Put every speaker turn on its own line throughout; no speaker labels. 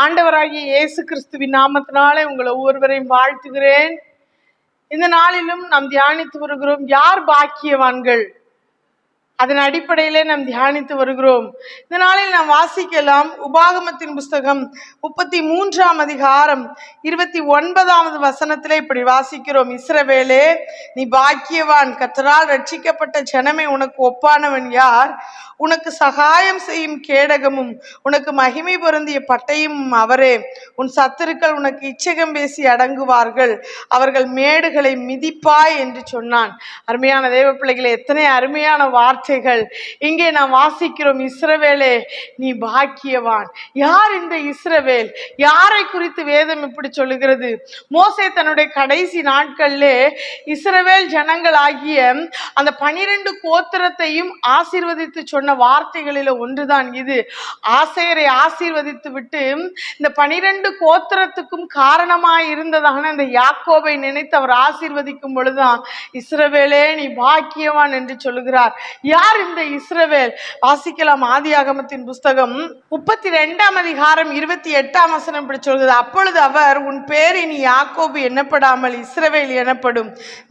ஆண்டவராகிய இயேசு கிறிஸ்துவின் நாமத்தினாலே உங்களை ஒவ்வொருவரையும் வாழ்த்துகிறேன். இந்த நாளிலும் நாம் தியானித்து வருகிறோம் யார் பாக்கியவான்கள்? அதன் அடிப்படையிலே நாம் தியானித்து வருகிறோம். இந்த நாளில் நாம் வாசிக்கலாம் உபாகமத்தின் புஸ்தகம் முப்பத்தி மூன்றாம் அதிகாரம் இருபத்தி ஒன்பதாவது வசனத்திலே இப்படி வாசிக்கிறோம். இஸ்ரவேலே நீ பாக்கியவான். கத்தரால் ரட்சிக்கப்பட்ட ஜனமே உனக்கு ஒப்பானவன் யார்? உனக்கு சகாயம் செய்யும் கேடகமும் உனக்கு மகிமை பொருந்திய பட்டையும் அவரே. உன் சத்துருக்கள் உனக்கு இச்சகம் பேசி அடங்குவார்கள். அவர்கள் மேடுகளை மிதிப்பாய் என்று சொன்னான். அருமையான தேவ பிள்ளைகளை எத்தனை அருமையான வார்த்தை வார்த்தைகள். இங்கே நாம் வாசிக்கிறோம் இஸ்ரவேலே நீ பாக்கியவான். யார் இந்த இஸ்ரவேல்? யாரை குறித்து வேதம் இப்படி சொல்லுகிறது? மோசே தன்னுடைய கடைசி நாட்களிலே இஸ்ரவேல் ஜனங்கள் ஆகிய அந்த பனிரெண்டு கோத்திரத்தையும் ஆசீர்வதித்து சொன்ன வார்த்தைகளில் ஒன்றுதான் இது. ஆசையரை ஆசீர்வதித்து விட்டு இந்த பனிரெண்டு கோத்திரத்துக்கும் காரணமாய் இருந்ததான அந்த யாக்கோபை நினைத்து அவர் ஆசீர்வதிக்கும் பொழுதுதான் இஸ்ரவேலே நீ பாக்கியவான் என்று சொல்லுகிறார். யார் இந்த இஸ்ரவேல்? வாசிக்கலாம் ஆதியாகமத்தின் புஸ்தகம் முப்பத்தி ரெண்டாம் அதிகாரம் இருபத்தி எட்டாம் வசனம் இப்படி சொல்கிறது. அப்பொழுது அவர் உன் பேர் இனி யாக்கோபு எண்ணப்படாமல் இஸ்ரவேல் எனப்படும்.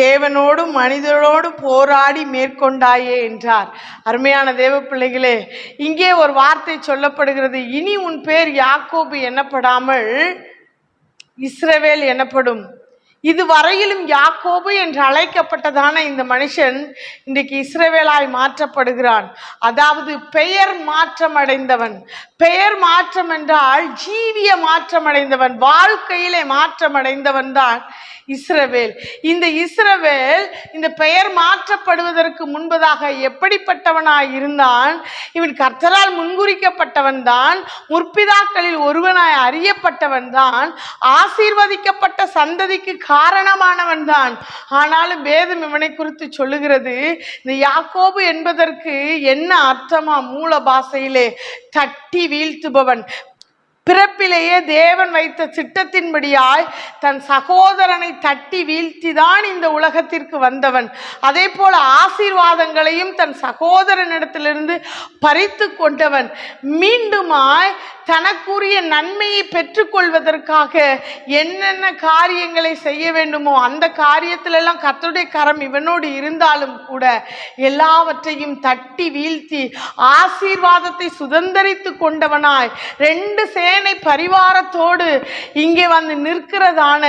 தேவனோடும் மனிதனோடும் போராடி மேற்கொண்டாயே என்றார். அருமையான தேவ பிள்ளைகளே இங்கே ஒரு வார்த்தை சொல்லப்படுகிறது. இனி உன் பேர் யாக்கோபு எண்ணப்படாமல் இஸ்ரவேல் எனப்படும். இதுவரையிலும் யாக்கோபு என்று அழைக்கப்பட்டதான இந்த மனுஷன் இன்றைக்கு இஸ்ரவேலாய் மாற்றப்படுகிறான். அதாவது பெயர் மாற்றம் அடைந்தவன். பெயர் மாற்றம் என்றால் ஜீவிய மாற்றம் அடைந்தவன். வாழ்க்கையிலே மாற்றம் அடைந்தவன் தான் இஸ்ரவேல். இந்த இஸ்ரவேல் இந்த பெயர் மாற்றப்படுவதற்கு முன்பதாக எப்படிப்பட்டவனாய் இருந்தான்? இவன் கர்த்தரால் முன்குறிக்கப்பட்டவன் தான் முற்பிதாக்களில் ஒருவனாய் அறியப்பட்டவன் தான் ஆசீர்வதிக்கப்பட்ட சந்ததிக்கு காரணமானவன் தான் ஆனாலும் வேதம் இவனை குறித்து சொல்லுகிறது இந்த யாக்கோபு என்பதற்கு என்ன அர்த்தமா மூல பாஷையிலே? தட்டி வீழ்த்துபவன் பிறப்பிலேயே தேவன் வைத்த திட்டத்தின்படியாய் தன் சகோதரனை தட்டி வீழ்த்திதான் இந்த உலகத்திற்கு வந்தவன். அதே போல ஆசீர்வாதங்களையும் தன் சகோதரனிடத்திலிருந்து பறித்து கொண்டவன். மீண்டுமாய் தனக்குரிய நன்மையை பெற்றுக்கொள்வதற்காக என்னென்ன காரியங்களை செய்ய வேண்டுமோ அந்த காரியத்திலெல்லாம் கத்தருடைய கரம் இவனோடு இருந்தாலும் கூட எல்லாவற்றையும் தட்டி வீழ்த்தி ஆசீர்வாதத்தை சுதந்தரித்து கொண்டவனாய். ரெண்டு சே சேனை பரிவாரத்தோடு இங்கே வந்து நிற்கிறதான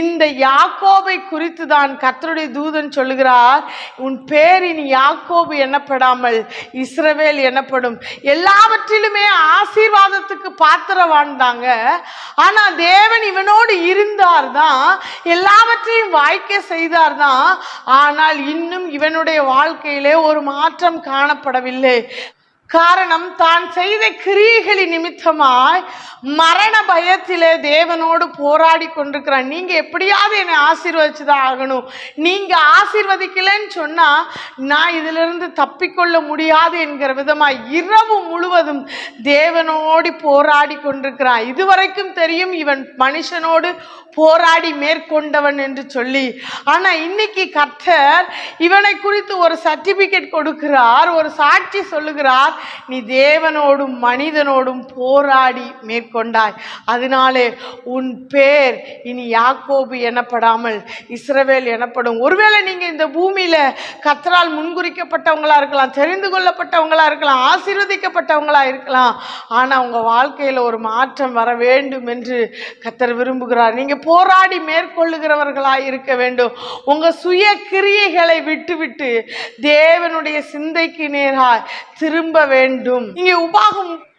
இந்த யாக்கோபை குறித்து தான் கத்தருடைய தூதன் சொல்லுகிறார் உன் பேர் இனி யாக்கோபு எண்ணப்படாமல் இஸ்ரவேல் எண்ணப்படும் எல்லாவற்றிலுமே ஆசீர்வாதத்துக்கு பாத்திரவாழ்ந்தாங்க ஆனா தேவன் இவனோடு இருந்தார் தான் எல்லாவற்றையும் வாய்க்க செய்தார் தான் ஆனால் இன்னும் இவனுடைய வாழ்க்கையிலே ஒரு மாற்றம் காணப்படவில்லை. காரணம் தான் செய்த கிரியைகளின் நிமித்தமாய் மரண பயத்திலே தேவனோடு போராடி கொண்டிருக்கிறான். நீங்க எப்படியாவது என்னை ஆசீர்வதிச்சுதான் ஆகணும். நீங்க ஆசீர்வதிக்கலன்னு சொன்னா நான் இதிலிருந்து தப்பிக்கொள்ள முடியாது என்கிற விதமாய் இரவு முழுவதும் தேவனோடு போராடி கொண்டிருக்கிறான். இதுவரைக்கும் தெரியும் இவன் மனுஷனோடு போராடி மேற்கொண்டவன் என்று சொல்லி. ஆனா இன்னைக்கு கர்த்தர் இவனை குறித்து ஒரு சர்டிபிகேட் கொடுக்கிறார் ஒரு சாட்சி சொல்லுகிறார். நீ தேவனோடும் மனிதனோடும் போராடி மேற்கொண்டாய். அதனாலே உன் பேர் இனி யாக்கோபு எனப்படாமல் இஸ்ரவேல் எனப்படும். ஒருவேளை நீங்கள் இந்த பூமியில் கத்தரால் முன்குறிக்கப்பட்டவங்களா இருக்கலாம் தெரிந்து கொள்ளப்பட்டவங்களா இருக்கலாம் ஆசீர்வதிக்கப்பட்டவங்களாக இருக்கலாம் ஆனால் உங்கள் வாழ்க்கையில் ஒரு மாற்றம் வர வேண்டும் என்று கத்தர் விரும்புகிறார். நீங்கள் போராடி மேற்கொள்ளுகிறவர்களாக இருக்க வேண்டும். உங்கள் சுய கிரியைகளை விட்டுவிட்டு தேவனுடைய சிந்தைக்கு நேராக திரும்ப வேண்டும். இங்கே உபாகம்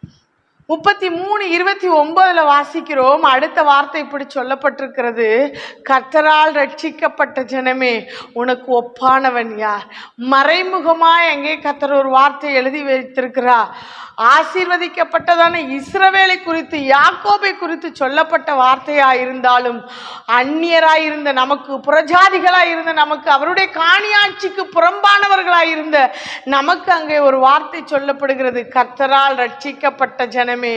முப்பத்தி மூணு இருபத்தி ஒன்பதுல வாசிக்கிறோம். அடுத்த வார்த்தை இப்படி சொல்லப்பட்டிருக்கிறது. கர்த்தரால் ரட்சிக்கப்பட்ட ஜனமே உனக்கு ஒப்பானவன் யார்? மறைமுகமாக எங்கே கர்த்தர் ஒரு வார்த்தை எழுதி வைத்திருக்கிறார். ஆசீர்வதிக்கப்பட்டதான இஸ்ரவேலை குறித்து யாக்கோபை குறித்து சொல்லப்பட்ட வார்த்தையாக இருந்தாலும் அந்நியராக இருந்த நமக்கு புறஜாதிகளாய் இருந்த நமக்கு அவருடைய காணியாட்சிக்கு புறம்பானவர்களாக இருந்த நமக்கு அங்கே ஒரு வார்த்தை சொல்லப்படுகிறது. கர்த்தரால் ரட்சிக்கப்பட்ட ஜனமே ஜனமே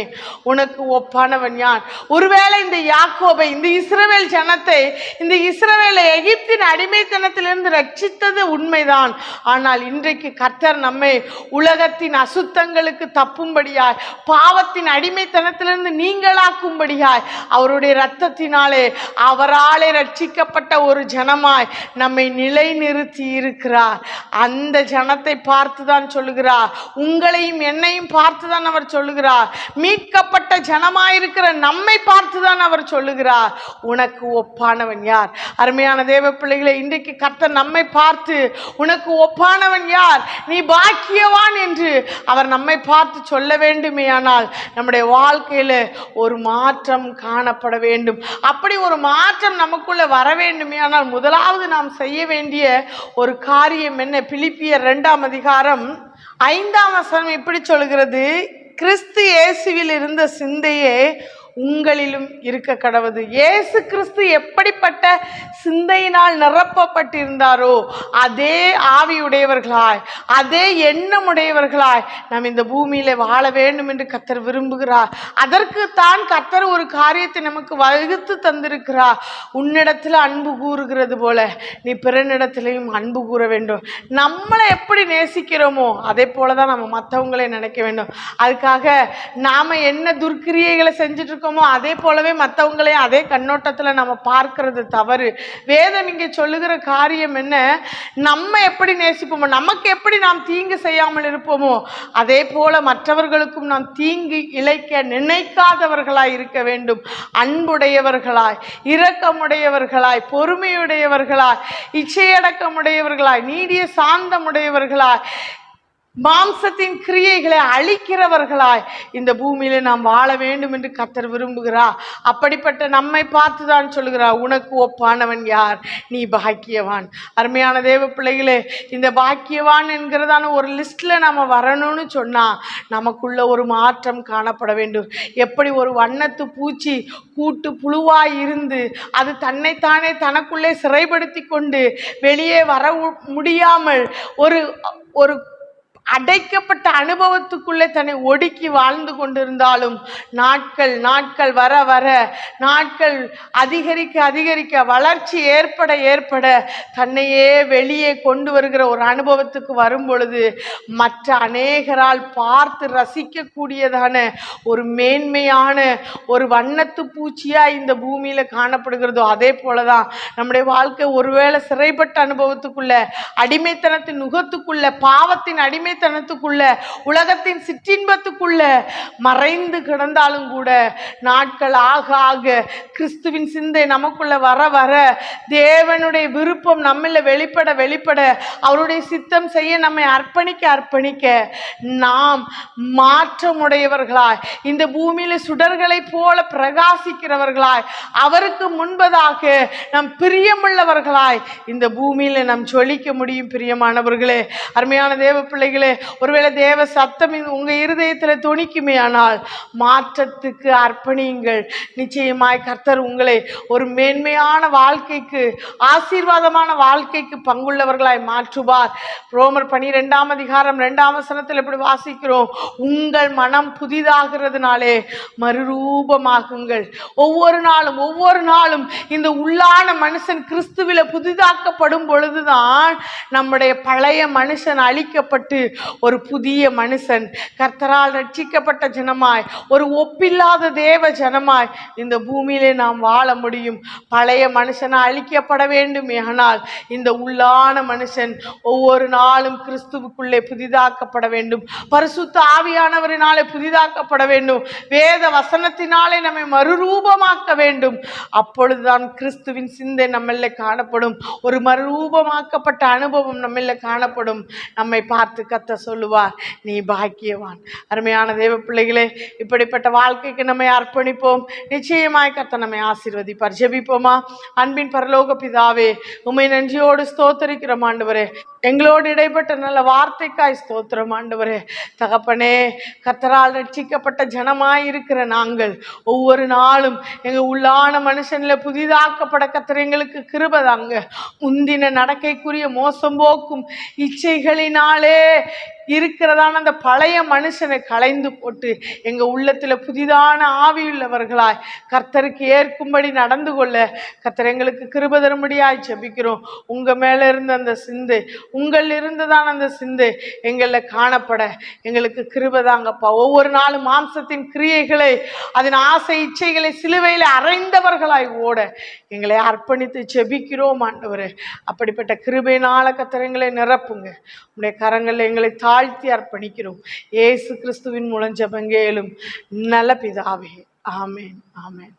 உனக்கு ஒப்பானவன் யார்? ஒருவேளை இந்த யாக்கோபை இந்த இஸ்ரவேல் ஜனத்தை இந்த இஸ்ரவேலை எகிப்தின் அடிமைத்தனத்திலிருந்து ரட்சித்தது உண்மைதான். ஆனால் இன்றைக்கு கர்த்தர் நம்மை உலகத்தின் அசுத்தங்களுக்கு தப்பும்படியாய் பாவத்தின் அடிமைத்தனத்திலிருந்து நீங்களாக்கும்படியாய் அவருடைய இரத்தத்தினாலே அவராலே ரட்சிக்கப்பட்ட ஒரு ஜனமாய் நம்மை நிலைநிறுத்தி இருக்கிறார். அந்த ஜனத்தை பார்த்து தான் சொல்லுகிறார். உங்களையும் என்னையும் பார்த்து தான் அவர் சொல்லுகிறார். மீட்கப்பட்ட ஜனமாயிருக்கிற நம்மை பார்த்து தான் அவர் சொல்லுகிறார். உனக்கு ஒப்பானவன் யார்? அருமையான தேவ பிள்ளைகளை இன்றைக்கு கர்த்தர் நம்மை பார்த்து உனக்கு ஒப்பானவன் யார்? நீ பாக்கியவான் என்று அவர் நம்மை பார்த்து சொல்ல வேண்டுமே ஆனால் நம்முடைய வாழ்க்கையில ஒரு மாற்றம் காணப்பட வேண்டும். அப்படி ஒரு மாற்றம் நமக்குள்ள வர வேண்டுமேயானால் முதலாவது நாம் செய்ய வேண்டிய ஒரு காரியம் என்ன? பிலிப்பியர் இரண்டாம் அதிகாரம் ஐந்தாம் வசனம் இப்படி சொல்கிறது கிறிஸ்து இயேசுவில் இருந்த சிந்தையே உங்களிலும் இருக்க கடவுது. ஏசு கிறிஸ்து எப்படிப்பட்ட சிந்தையினால் நிரப்பப்பட்டிருந்தாரோ அதே ஆவியுடையவர்களாய் அதே எண்ணமுடையவர்களாய் நாம் இந்த பூமியில வாழ வேண்டும் என்று கத்தர் விரும்புகிறார். அதற்கு தான் கத்தர் ஒரு காரியத்தை நமக்கு வகுத்து தந்திருக்கிறார். உன்னிடத்தில் அன்பு கூறுகிறது போல நீ பிறனிடத்திலையும் அன்பு கூற வேண்டும். நம்மளை எப்படி நேசிக்கிறோமோ அதே போல தான் நம்ம மற்றவங்களை நினைக்க வேண்டும். அதுக்காக நாம என்ன துர்க்கிரியைகளை செஞ்சுட்டு இருக்கோமோ அதே போலவே மற்றவங்களையும் அதே கண்ணோட்டத்தில் நம்ம பார்க்கறது தவறு. வேதம் இங்கே சொல்லுகிற காரியம் என்ன? நம்ம எப்படி நேசிப்போமோ நமக்கு எப்படி நாம் தீங்கு செய்யாமல் இருப்போமோ அதே போல மற்றவர்களுக்கும் நாம் தீங்கு இழைக்க நினைக்காதவர்களாய் இருக்க வேண்டும். அன்புடையவர்களாய் இரக்கமுடையவர்களாய் பொறுமையுடையவர்களாய் இச்சையடக்கமுடையவர்களாய் நீடிய சாந்தமுடையவர்களாய் மாம்சத்தின் கிரியைகளை அழிக்கிறவர்களாய் இந்த பூமியில நாம் வாழ வேண்டும் என்று கத்தர் விரும்புகிறார். அப்படிப்பட்ட நம்மை பார்த்துதான் சொல்லுகிறார் உனக்கு ஒப்பானவன் யார்? நீ பாக்கியவான். அருமையான தேவ பிள்ளைகளே இந்த பாக்கியவான் என்கிறதான ஒரு லிஸ்ட்ல நம்ம வரணும்னு சொன்னா நமக்குள்ள ஒரு மாற்றம் காணப்பட வேண்டும். எப்படி ஒரு வண்ணத்து பூச்சி கூட்டு புழுவாய் இருந்து அது தன்னைத்தானே தனக்குள்ளே சிறைப்படுத்தி கொண்டு வெளியே வர முடியாமல் ஒரு ஒரு அடைக்கப்பட்ட அனுபவத்துக்குள்ளே தன்னை ஒடுக்கி வாழ்ந்து கொண்டிருந்தாலும் நாட்கள் நாட்கள் வர வர நாட்கள் அதிகரிக்க அதிகரிக்க வளர்ச்சி ஏற்பட ஏற்பட தன்னையே வெளியே கொண்டு வருகிற ஒரு அனுபவத்துக்கு வரும் பொழுது மற்ற அநேகரால் பார்த்து ரசிக்கக்கூடியதான ஒரு மேன்மையான ஒரு வண்ணத்து பூச்சியாக இந்த பூமியில் காணப்படுகிறதோ அதே போலதான் நம்முடைய வாழ்க்கை ஒருவேளை சிறைப்பட்ட அனுபவத்துக்குள்ள அடிமைத்தனத்தின் நுகத்துக்குள்ள பாவத்தின் அடிமை அடிமைத்தனத்துக்குள்ள உலகத்தின் சிற்றின்பத்துக்குள்ள மறைந்து கிடந்தாலும் கூட நாட்கள் ஆக ஆக கிறிஸ்துவின் சிந்தை நமக்குள்ள வர வர தேவனுடைய விருப்பம் நம்மள வெளிப்பட வெளிப்பட அவருடைய சித்தம் செய்ய நம்மை அர்ப்பணிக்க அர்ப்பணிக்க நாம் மாற்றமுடையவர்களாய் இந்த பூமியில சுடர்களைப் போல பிரகாசிக்கிறவர்களாய் அவருக்கு முன்பதாக நம் பிரியமுள்ளவர்களாய் இந்த பூமியில நாம் ஜொலிக்க முடியும் பிரியமானவர்களே. அருமையான தேவ பிள்ளைகளே ஒருவேளை தேவ சத்தம் உங்கள் உங்க இருதயத்துல துணிக்குமே ஆனால் மாற்றத்துக்கு அர்ப்பணியுங்கள். நிச்சயமாய் கர்த்தர் உங்களை ஒரு மேன்மையான வாழ்க்கைக்கு ஆசீர்வாதமான வாழ்க்கைக்கு பங்குள்ளவர்களாய் மாற்றுவார். ரோமர் பனிரெண்டாம் அதிகாரம் ரெண்டாம் வசனத்தில் எப்படி வாசிக்கிறோம். உங்கள் மனம் புதிதாகிறதுனாலே மறுரூபமாகுங்கள். ஒவ்வொரு நாளும் ஒவ்வொரு நாளும் இந்த உள்ளான மனுஷன் கிறிஸ்துவில புதிதாக்கப்படும் பொழுதுதான் நம்முடைய பழைய மனுஷன் அழிக்கப்பட்டு ஒரு புதிய மனுஷன். கர்த்தரால் ரட்சிக்கப்பட்ட ஜனமாய் ஒரு ஒப்பில்லாத தேவ ஜனமாய் இந்த பூமியிலே நாம் வாழ முடியும். பழைய மனுஷனை அழிக்கப்பட வேண்டும். ஆனால் இந்த உள்ளான மனுஷன் ஒவ்வொரு நாளும் கிறிஸ்துவுக்குள்ளே புதிதாக்கப்பட வேண்டும். பரிசுத்த ஆவியானவரினாலே புதிதாக்கப்பட வேண்டும். வேத வசனத்தினாலே நம்மை மறுரூபமாக்க வேண்டும். அப்பொழுதுதான் கிறிஸ்துவின் சிந்தை நம்மள காணப்படும். ஒரு மறுரூபமாக்கப்பட்ட அனுபவம் நம்மள காணப்படும். நம்மை பார்த்து கத்த சொல்லுவார் நீ பாக்கியவான். அருமையான தேவ பிள்ளைகளே இப்படிப்பட்ட வாழ்க்கைக்கு நம்மை அர்ப்பணிப்போம். நிச்சயமாய் கத்த நம்மை ஆசீர்வதிப்பார். ஜெபிப்போமா? அன்பின் பரலோக பிதாவே உமை நன்றியோடு ஸ்தோத்தரிக்கிறோம் ஆண்டவரே. எங்களோடு இடைப்பட்ட நல்ல வார்த்தைக்காய் ஸ்தோத்திரம் ஆண்டவரே. தகப்பனே கத்தரால் ரட்சிக்கப்பட்ட ஜனமாய் இருக்கிற நாங்கள் ஒவ்வொரு நாளும் எங்க உள்ளான மனுஷன்ல புதிதாக்கப்பட கத்திர எங்களுக்கு கிருபதாங்க முந்தின நடக்கைக்குரிய மோசம் போக்கும் இச்சைகளினாலே இருக்கிறதான அந்த பழைய மனுஷனை களைந்து போட்டு எங்க உள்ளத்துல புதிதான ஆவியுள்ளவர்களாய் கர்த்தருக்கு ஏற்கும்படி நடந்து கொள்ள கர்த்தர் எங்களுக்கு கிருப தரும்படியாய் ஜபிக்கிறோம். உங்க மேல இருந்த அந்த சிந்தை உங்கள் இருந்துதான் அந்த சிந்தை எங்களில் காணப்பட எங்களுக்கு கிருப தாங்கப்பா. ஒவ்வொரு நாளும் மாம்சத்தின் கிரியைகளை அதன் ஆசை இச்சைகளை சிலுவையில் அறைந்தவர்களாய் ஓட எங்களை அர்ப்பணித்து ஜெபிக்கிறோம் ஆண்டவர். அப்படிப்பட்ட கிருபையினால கத்திரங்களை நிரப்புங்க. உடைய கரங்கள் எங்களை தா தாழ்த்தி அர்ப்பணிக்கிறோம். ஏசு கிறிஸ்துவின் மூலம் ஜபங்கேலும் நல்ல பிதாவே. ஆமேன். ஆமேன்.